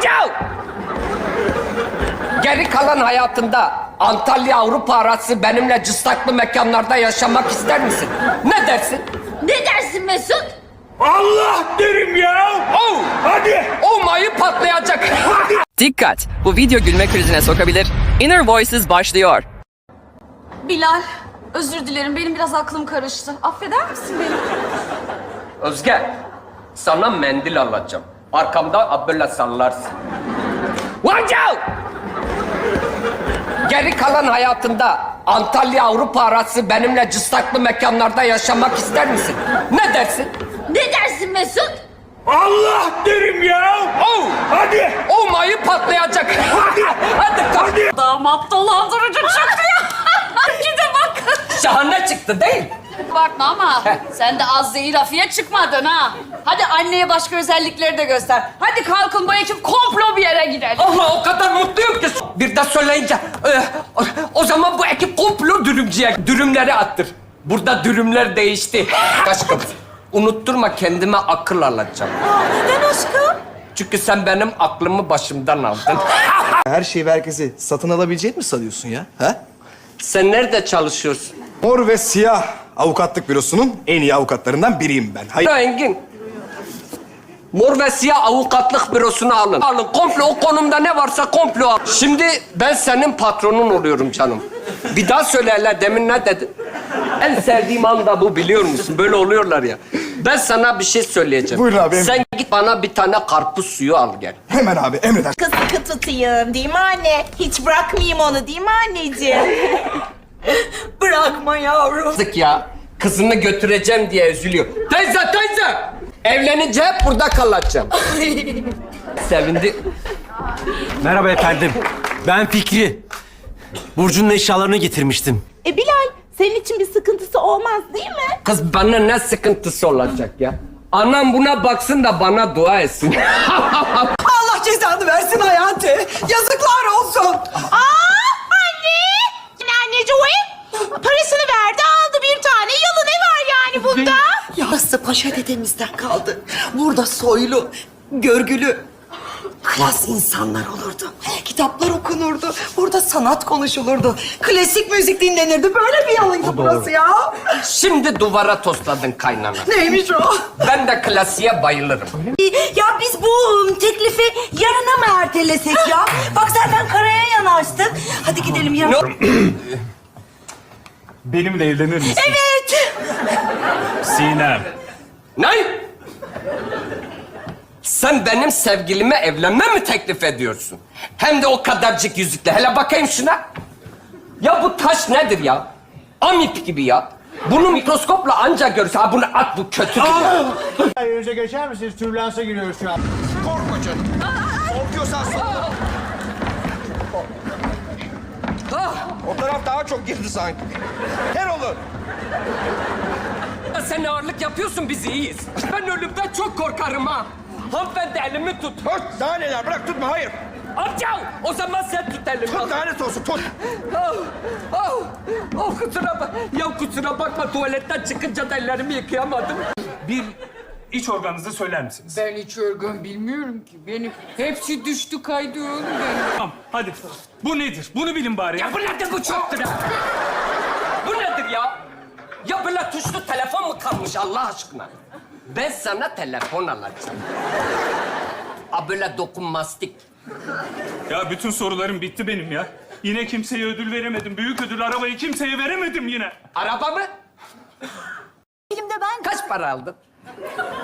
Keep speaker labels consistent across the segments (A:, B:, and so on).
A: Hocam! Geri kalan hayatında Antalya Avrupa arası benimle cıstaklı mekanlarda yaşamak ister misin? Ne dersin?
B: Ne dersin Mesut?
C: Allah derim ya.
A: Oh!
C: Hadi.
A: O mayı patlayacak.
D: Dikkat! Bu video gülme krizine sokabilir. Inner Voices başlıyor.
B: Bilal, özür dilerim. Benim biraz aklım karıştı. Affeder misin beni?
A: Özge, sana mendil alacağım. Arkamda böyle sallarsın. Hocam! Geri kalan hayatında Antalya Avrupa arası benimle cıstaklı mekanlarda yaşamak ister misin? Ne dersin?
B: Ne dersin Mesut?
C: Allah derim ya.
A: Oh!
C: Hadi.
A: O mayı patlayacak. Hadi, hadi kalk.
B: Damat dolandırıcı çıktı ya. Gide bak.
A: Şahane çıktı değil.
B: Bakma ama sen de az zehir afiye çıkmadın ha. Hadi anneye başka özellikleri de göster. Hadi kalkın bu ekip komplo bir yere gidelim.
A: Allah o kadar mutluyum ki. Bir de söyleyince e, o, o zaman bu ekip komplo dürümcüye dürümleri attır. Burada dürümler değişti. Aşkım unutturma kendime akıl alacağım.
B: Neden aşkım?
A: Çünkü sen benim aklımı başımdan aldın.
E: Her şeyi ve herkesi satın alabileceğini mi sanıyorsun ya? Ha?
A: Sen nerede çalışıyorsun?
E: Mor ve siyah avukatlık bürosunun en iyi avukatlarından biriyim ben. Hayır.
A: Ya Engin. Mor ve siyah avukatlık bürosunu alın. Alın komplo o konumda ne varsa komplo al. Şimdi ben senin patronun oluyorum canım. Bir daha söyle hele demin ne dedin? En sevdiğim an da bu biliyor musun? Böyle oluyorlar ya. Ben sana bir şey söyleyeceğim.
E: Buyurun abi,
A: Sen git bana bir tane karpuz suyu al gel.
E: Hemen abi emreder.
F: Kız sıkı tutayım değil mi anne? Hiç bırakmayayım onu değil mi anneciğim? Bırakma yavrum.
A: Yazık ya. Kızını götüreceğim diye üzülüyor. Teyze teyze. Evlenince hep burada kalacağım. Sevindi.
G: Merhaba efendim. Ben Fikri. Burcu'nun eşyalarını getirmiştim.
F: E Bilal senin için bir sıkıntısı olmaz değil mi?
A: Kız bana ne sıkıntısı olacak ya? Anam buna baksın da bana dua etsin.
H: Allah cezanı versin hayatı. Yazıklar olsun.
F: Aa! Anneciğim? Parasını verdi aldı bir tane. Yalı ne var yani bunda?
H: Yarısı paşa dedemizden kaldı. Burada soylu, görgülü, klas insanlar olurdu. Kitaplar okunurdu. Burada sanat konuşulurdu. Klasik müzik dinlenirdi. Böyle bir yalıydı burası ya.
A: Şimdi duvara tosladın kaynana.
H: Neymiş o?
A: Ben de klasiğe bayılırım.
H: Ya biz bu teklifi yarına mı ertelesek ya? Bak zaten karaya yanaştık. Hadi gidelim yarın.
C: Benimle evlenir misin?
H: Evet.
C: Sinem.
A: Ne? Sen benim sevgilime evlenme mi teklif ediyorsun? Hem de o kadarcık yüzükle. Hele bakayım şuna. Ya bu taş nedir ya? Amip gibi ya. Bunu mikroskopla anca görürse. Ha bunu at bu kötü.
I: Önce geçer misiniz? Türbülansa giriyoruz şu an.
E: Korkma canım. Korkuyorsan sonra. O taraf daha çok girdi sanki. Her olur.
A: Sen ağırlık yapıyorsun biz iyiyiz. Ben ölümden çok korkarım ha. Hanımefendi elimi tut.
E: Tut. Daha neler bırak tutma hayır.
A: Amca o zaman sen tut elimi.
E: Tut lanet olsun tut.
A: Oh, oh, oh kusura bak. Ya kusura bakma tuvaletten çıkınca da ellerimi yıkayamadım.
C: Bir iç organınızı söyler misiniz?
J: Ben hiç organ bilmiyorum ki. Benim hepsi düştü kaydı oğlum benim.
C: Tamam hadi. Bu nedir? Bunu bilin bari.
A: Ya bu nedir bu çoktur ha? Bu nedir ya? Ya böyle tuşlu telefon mu kalmış Allah aşkına? Ben sana telefon alacağım. Ha böyle dokunmastik.
C: Ya bütün sorularım bitti benim ya. Yine kimseye ödül veremedim. Büyük ödül arabayı kimseye veremedim yine.
A: Araba mı?
F: Filmde ben
A: Kaç para aldın?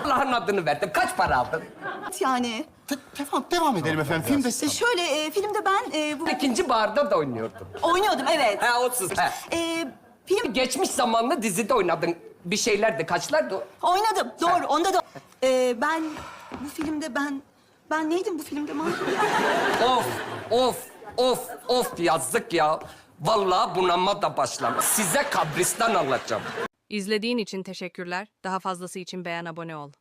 A: Allah'ın adını verdim. Kaç para aldın?
F: yani
I: Devam, devam edelim efendim. Filmde siz.
F: şöyle e, filmde ben e, bu
A: İkinci barda da oynuyordun.
F: oynuyordum evet.
A: Ha o siz. He.
F: E, film
A: Geçmiş zamanlı dizide oynadın. Bir şeylerdi. Kaçlardı o?
F: oynadım doğru onda da. E, ben bu filmde ben ben neydim bu filmde man?
A: Of, of, of, of yazık ya. Vallahi bunama da başlamış. Size kabristan alacağım.
K: İzlediğin için teşekkürler. Daha fazlası için beğen abone ol.